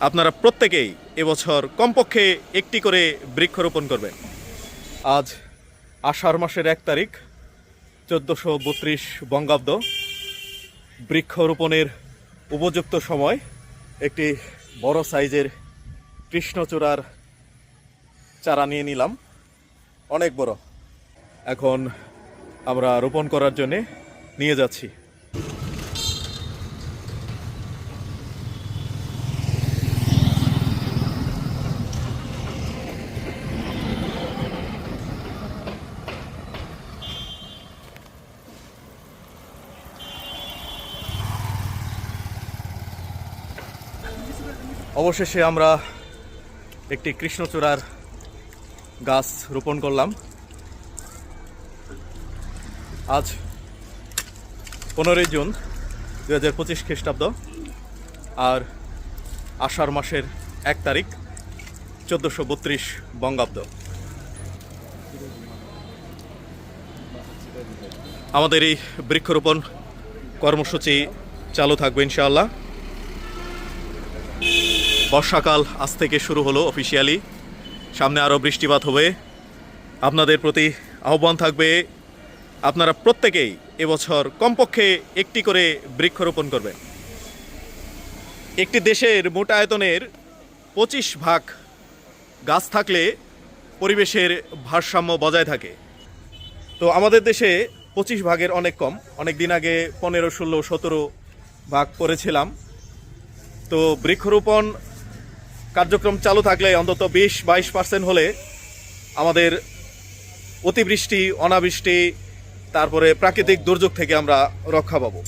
আপনারা প্রত্যেকেই এবছর কমপক্ষে একটি করে বৃক্ষরোপণ করবেন। আজ আষাঢ় মাসের এক তারিখ, চোদ্দোশো বত্রিশ বঙ্গাব্দ। বৃক্ষরোপণের উপযুক্ত সময় একটি বড় সাইজের কৃষ্ণচূড়ার চারা নিয়ে নিলাম। অনেক বড়। এখন আমরা রোপণ করার জন্যে নিয়ে যাচ্ছি। অবশেষে আমরা একটি কৃষ্ণচূড়ার গাছ রোপণ করলাম। আজ পনেরোই জুন দু হাজার পঁচিশ খ্রিস্টাব্দ আর আষাঢ় মাসের এক তারিখ, চোদ্দোশো বত্রিশ বঙ্গাব্দ। আমাদের এই বৃক্ষরোপণ কর্মসূচি চালু থাকবে ইনশাআল্লাহ। বর্ষাকাল আজ থেকে শুরু হলো অফিসিয়ালি সামনে আরও বৃষ্টিপাত হবে। আপনাদের প্রতি আহ্বান থাকবে, আপনারা প্রত্যেকেই এবছর কমপক্ষে একটি করে বৃক্ষরোপণ করবেন। একটি দেশের মোট আয়তনের পঁচিশ ভাগ গাছ থাকলে পরিবেশের ভারসাম্য বজায় থাকে। তো আমাদের দেশে পঁচিশ ভাগের অনেক কম। অনেক দিন আগে পনেরো, ষোলো, সতেরো ভাগ করেছিলাম। তো বৃক্ষরোপণ কার্যক্রম চালু থাকলে অন্তত বিশ বাইশ পার্সেন্ট হলে আমাদের অতিবৃষ্টি, অনাবৃষ্টি, তারপরে প্রাকৃতিক দুর্যোগ থেকে আমরা রক্ষা পাবো।